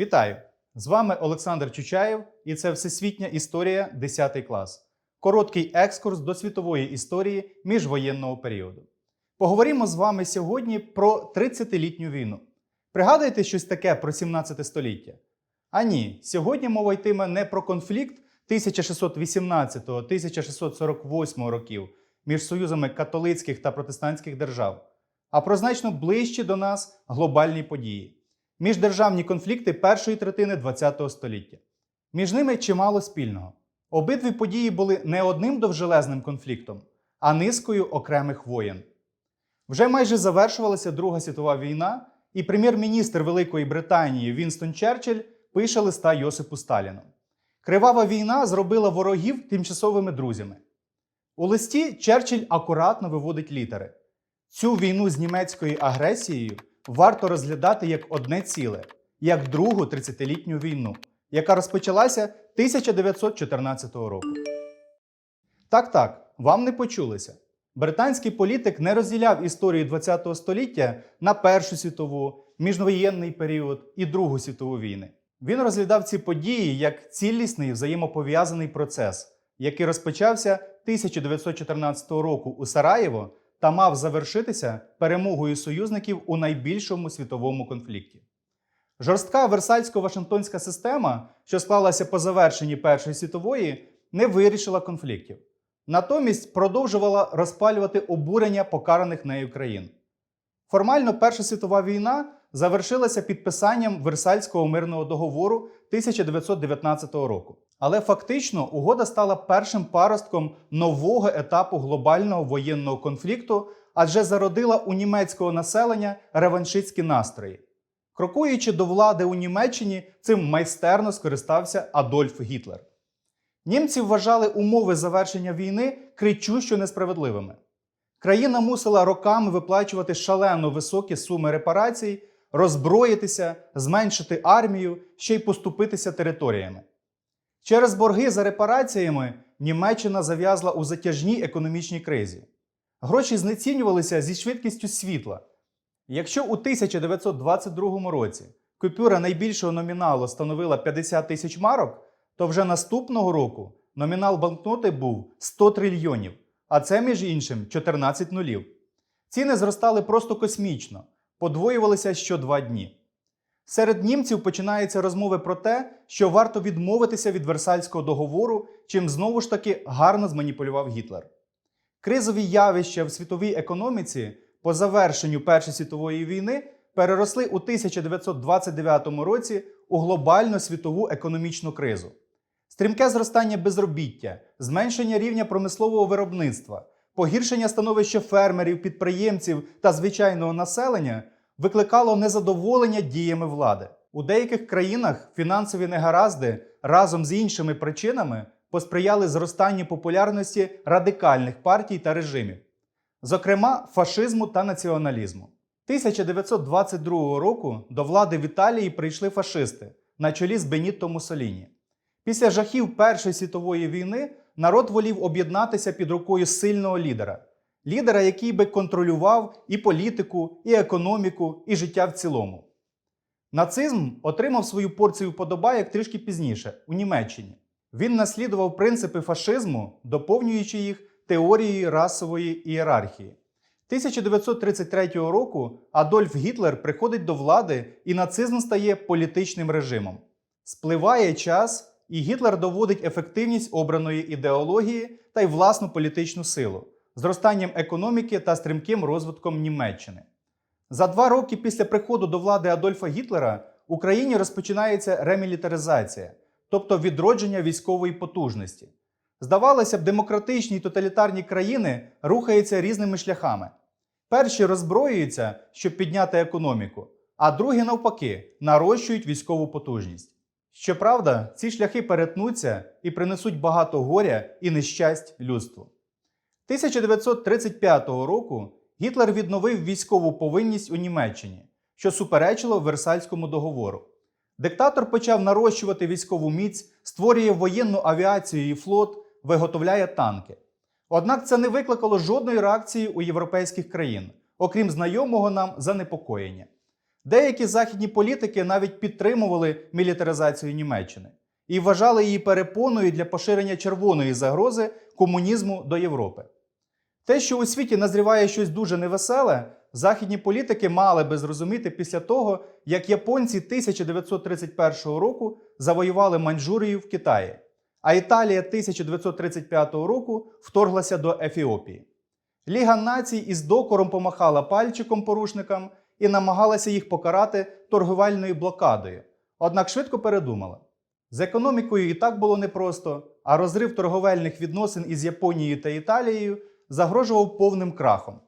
Вітаю! З вами Олександр Чучаєв, і це Всесвітня історія 10 клас. Короткий екскурс до світової історії міжвоєнного періоду. Поговоримо з вами сьогодні про 30-літню війну. Пригадуєте щось таке про 17 століття? А ні, сьогодні мова йтиме не про конфлікт 1618-1648 років між союзами католицьких та протестантських держав, а про значно ближчі до нас глобальні події міждержавні конфлікти першої третини ХХ століття. Між ними чимало спільного. Обидві події були не одним довжелезним конфліктом, а низкою окремих воєн. Вже майже завершувалася Друга світова війна, і прем'єр-міністр Великої Британії Вінстон Черчилль пише листа Йосипу Сталіну. Кривава війна зробила ворогів тимчасовими друзями. У листі Черчилль акуратно виводить літери. Цю війну з німецькою агресією варто розглядати як одне ціле, як другу 30-літню війну, яка розпочалася 1914 року. Так, так, вам не почулося. Британський політик не розділяв історію ХХ століття на Першу світову, міжвоєнний період і Другу світову війни. Він розглядав ці події як цілісний взаємопов'язаний процес, який розпочався 1914 року у Сараєво та мав завершитися перемогою союзників у найбільшому світовому конфлікті. Жорстка версальсько-вашингтонська система, що склалася по завершенні Першої світової, не вирішила конфліктів. Натомість продовжувала розпалювати обурення покараних нею країн. Формально Перша світова війна завершилася підписанням Версальського мирного договору 1919 року. Але фактично угода стала першим паростком нового етапу глобального воєнного конфлікту, адже зародила у німецького населення реваншистські настрої. Крокуючи до влади у Німеччині, цим майстерно скористався Адольф Гітлер. Німці вважали умови завершення війни кричущо несправедливими. Країна мусила роками виплачувати шалено високі суми репарацій, роззброїтися, зменшити армію, ще й поступитися територіями. Через борги за репараціями Німеччина зав'язла у затяжній економічній кризі. Гроші знецінювалися зі швидкістю світла. Якщо у 1922 році купюра найбільшого номіналу становила 50 тисяч марок, то вже наступного року номінал банкноти був 100 трильйонів, а це, між іншим, 14 нулів. Ціни зростали просто космічно, подвоювалися що два дні. Серед німців починаються розмови про те, що варто відмовитися від Версальського договору, чим знову ж таки гарно зманіпулював Гітлер. Кризові явища в світовій економіці по завершенню Першої світової війни переросли у 1929 році у глобальну світову економічну кризу. Стрімке зростання безробіття, зменшення рівня промислового виробництва, погіршення становища фермерів, підприємців та звичайного населення викликало незадоволення діями влади. У деяких країнах фінансові негаразди разом з іншими причинами посприяли зростанню популярності радикальних партій та режимів, зокрема фашизму та націоналізму. 1922 року до влади в Італії прийшли фашисти на чолі з Бенітто Муссоліні. Після жахів Першої світової війни народ волів об'єднатися під рукою сильного лідера, лідера, який би контролював і політику, і економіку, і життя в цілому. Нацизм отримав свою порцію подобайок трішки пізніше, у Німеччині. Він наслідував принципи фашизму, доповнюючи їх теорією расової ієрархії. 1933 року Адольф Гітлер приходить до влади і нацизм стає політичним режимом. Спливає час, і Гітлер доводить ефективність обраної ідеології та й власну політичну силу, зростанням економіки та стрімким розвитком Німеччини. За два роки після приходу до влади Адольфа Гітлера в Україні розпочинається ремілітаризація, тобто відродження військової потужності. Здавалося б, демократичні й тоталітарні країни рухаються різними шляхами. Перші роззброюються, щоб підняти економіку, а другі, навпаки, нарощують військову потужність. Щоправда, ці шляхи перетнуться і принесуть багато горя і нещасть людству. 1935 року Гітлер відновив військову повинність у Німеччині, що суперечило Версальському договору. Диктатор почав нарощувати військову міць, створює воєнну авіацію і флот, виготовляє танки. Однак це не викликало жодної реакції у європейських країн, окрім знайомого нам занепокоєння. Деякі західні політики навіть підтримували мілітаризацію Німеччини і вважали її перепоною для поширення червоної загрози комунізму до Європи. Те, що у світі назріває щось дуже невеселе, західні політики мали би зрозуміти після того, як японці 1931 року завоювали Маньчжурію в Китаї, а Італія 1935 року вторглася до Ефіопії. Ліга націй із докором помахала пальчиком порушникам і намагалася їх покарати торгівельною блокадою, однак швидко передумала. З економікою і так було непросто, а розрив торговельних відносин із Японією та Італією загрожував повним крахом.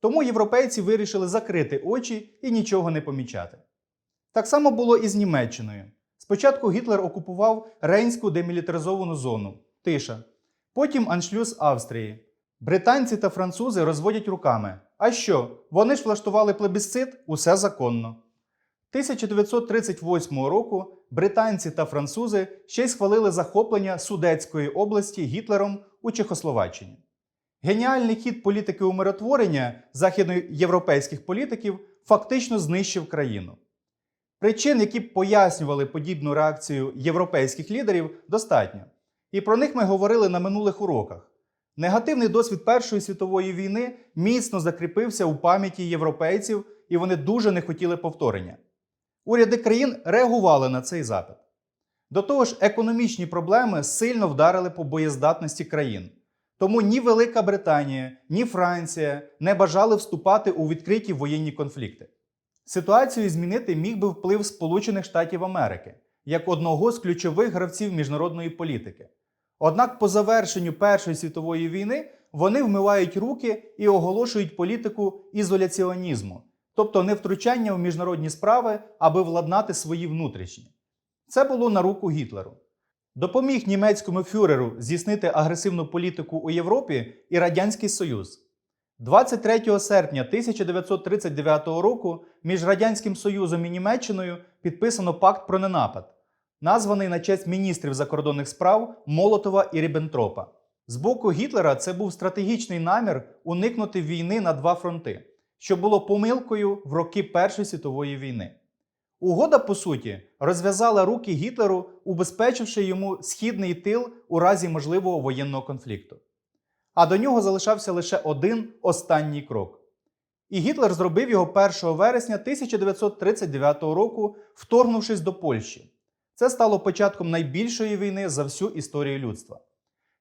Тому європейці вирішили закрити очі і нічого не помічати. Так само було і з Німеччиною. Спочатку Гітлер окупував Рейнську демілітаризовану зону тиша, потім аншлюз Австрії. Британці та французи розводять руками. А що? Вони ж влаштували плебісцит, усе законно. 1938 року британці та французи ще й схвалили захоплення Судетської області Гітлером у Чехословаччині. Геніальний хід політики умиротворення західноєвропейських політиків фактично знищив країну. Причин, які б пояснювали подібну реакцію європейських лідерів, достатньо. І про них ми говорили на минулих уроках. Негативний досвід Першої світової війни міцно закріпився у пам'яті європейців, і вони дуже не хотіли повторення. Уряди країн реагували на цей запит. До того ж, економічні проблеми сильно вдарили по боєздатності країн. Тому ні Велика Британія, ні Франція не бажали вступати у відкриті воєнні конфлікти. Ситуацію змінити міг би вплив Сполучених Штатів Америки як одного з ключових гравців міжнародної політики. Однак по завершенню Першої світової війни вони вмивають руки і оголошують політику ізоляціонізму, тобто не втручання в міжнародні справи, аби владнати свої внутрішні. Це було на руку Гітлеру. Допоміг німецькому фюреру здійснити агресивну політику у Європі і Радянський Союз. 23 серпня 1939 року між Радянським Союзом і Німеччиною підписано пакт про ненапад, названий на честь міністрів закордонних справ Молотова і Ріббентропа. З боку Гітлера це був стратегічний намір уникнути війни на два фронти, що було помилкою в роки Першої світової війни. Угода, по суті, розв'язала руки Гітлеру, убезпечивши йому східний тил у разі можливого воєнного конфлікту. А до нього залишався лише один останній крок. І Гітлер зробив його 1 вересня 1939 року, вторгнувшись до Польщі. Це стало початком найбільшої війни за всю історію людства.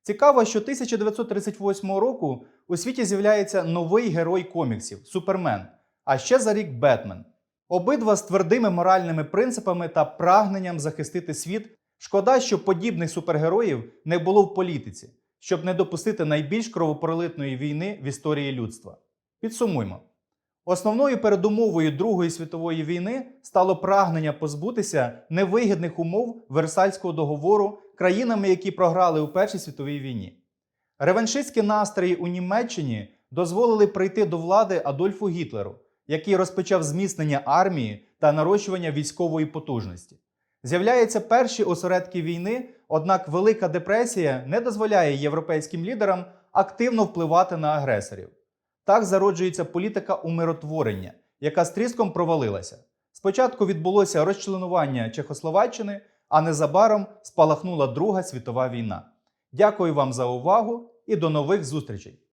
Цікаво, що 1938 року у світі з'являється новий герой коміксів Супермен, а ще за рік Бетмен. Обидва з твердими моральними принципами та прагненням захистити світ. Шкода, що подібних супергероїв не було в політиці, щоб не допустити найбільш кровопролитної війни в історії людства. Підсумуймо. Основною передумовою Другої світової війни стало прагнення позбутися невигідних умов Версальського договору країнами, які програли у Першій світовій війні. Реваншистські настрої у Німеччині дозволили прийти до влади Адольфу Гітлеру, який розпочав зміцнення армії та нарощування військової потужності. З'являються перші осередки війни, однак Велика депресія не дозволяє європейським лідерам активно впливати на агресорів. Так зароджується політика умиротворення, яка з тріском провалилася. Спочатку відбулося розчленування Чехословаччини, а незабаром спалахнула Друга світова війна. Дякую вам за увагу і до нових зустрічей!